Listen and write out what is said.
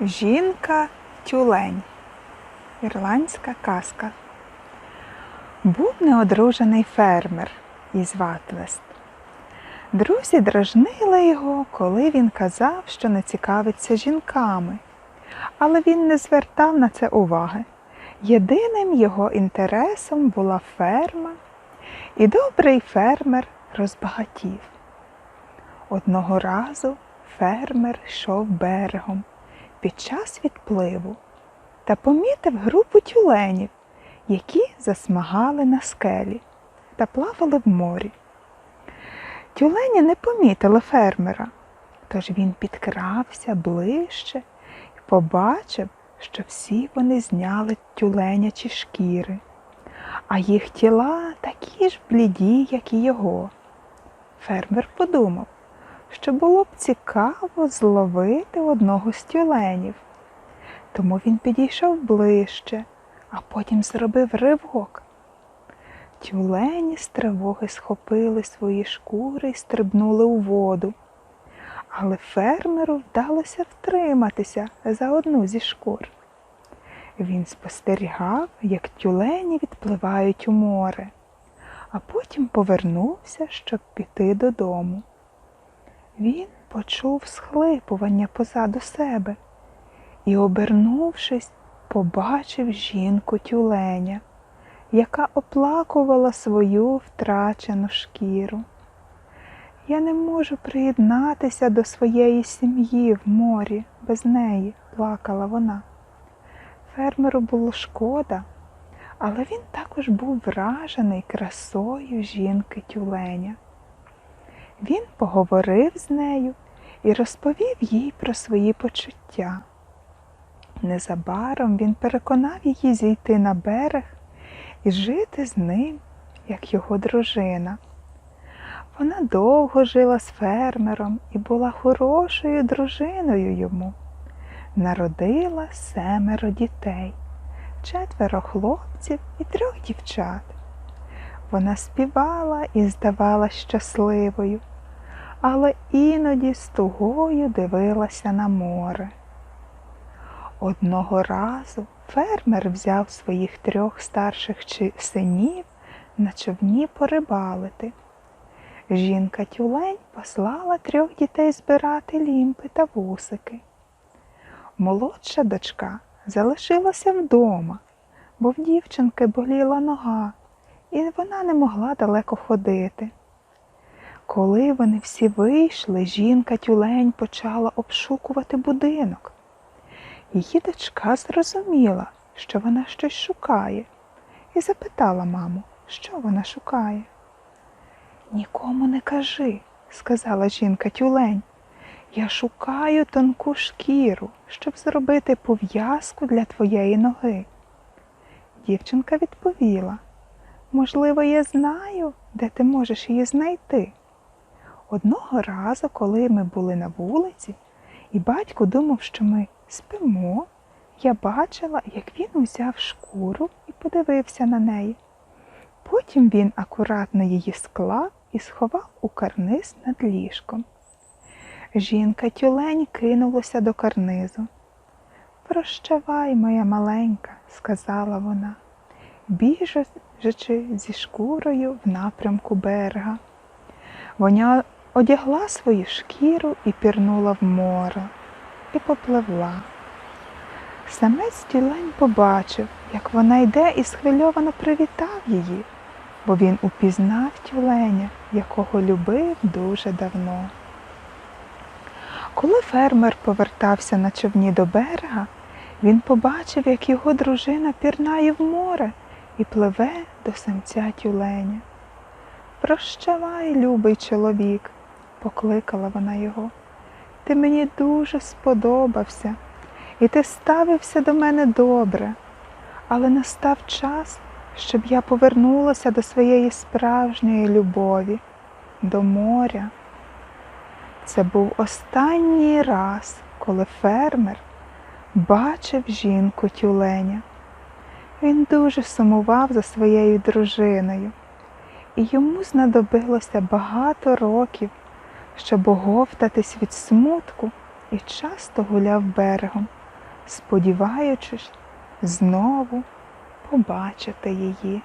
Жінка тюлень. Ірландська казка. Був неодружений фермер із Ватлест. Друзі дражнили його, коли він казав, що не цікавиться жінками. Але він не звертав на це уваги. Єдиним його інтересом була ферма, і добрий фермер розбагатів. Одного разу фермер йшов берегом під час відпливу та помітив групу тюленів, які засмагали на скелі та плавали в морі. Тюлені не помітили фермера, тож він підкрався ближче і побачив, що всі вони зняли тюленячі шкіри, а їх тіла такі ж бліді, як і його. Фермер подумав, що було б цікаво зловити одного з тюленів. Тому він підійшов ближче, а потім зробив ривок. Тюлені з тривоги схопили свої шкури і стрибнули у воду. Але фермеру вдалося втриматися за одну зі шкур. Він спостерігав, як тюлені відпливають у море, а потім повернувся, щоб піти додому. Він почув схлипування позаду себе і, обернувшись, побачив жінку тюленя, яка оплакувала свою втрачену шкіру. Я не можу приєднатися до своєї сім'ї в морі без неї, плакала вона. Фермеру було шкода, але він також був вражений красою жінки тюленя. Він поговорив з нею і розповів їй про свої почуття. Незабаром він переконав її зійти на берег і жити з ним, як його дружина. Вона довго жила з фермером і була хорошою дружиною йому. Народила семеро дітей, четверо хлопців і трьох дівчат. Вона співала і здавалась щасливою, але іноді з тугою дивилася на море. Одного разу фермер взяв своїх трьох старших синів на човні порибалити. Жінка тюлень послала трьох дітей збирати лімпи та вусики. Молодша дочка залишилася вдома, бо в дівчинки боліла нога, і вона не могла далеко ходити. Коли вони всі вийшли, жінка тюлень почала обшукувати будинок. Її дочка зрозуміла, що вона щось шукає, і запитала маму, що вона шукає. Нікому не кажи, сказала жінка тюлень. Я шукаю тонку шкіру, щоб зробити пов'язку для твоєї ноги. Дівчинка відповіла, можливо, я знаю, де ти можеш її знайти. Одного разу, коли ми були на вулиці, і батько думав, що ми спимо, я бачила, як він узяв шкуру і подивився на неї. Потім він акуратно її склав і сховав у карниз над ліжком. Жінка тюлень кинулася до карнизу. Прощавай, моя маленька, сказала вона, біжачи зі шкурою в напрямку берега. Вона одягла свою шкіру і пірнула в море і попливла. Самець тюлень побачив, як вона йде і схвильовано привітав її, бо він упізнав тюленя, якого любив дуже давно. Коли фермер повертався на човні до берега, він побачив, як його дружина пірнає в море і пливе до самця тюленя. Прощавай, любий чоловік, покликала вона його. Ти мені дуже сподобався, і ти ставився до мене добре, але настав час, щоб я повернулася до своєї справжньої любові, до моря. Це був останній раз, коли фермер бачив жінку тюленя. Він дуже сумував за своєю дружиною, і йому знадобилося багато років, щоб оговтатись від смутку і часто гуляв берегом, сподіваючись знову побачити її.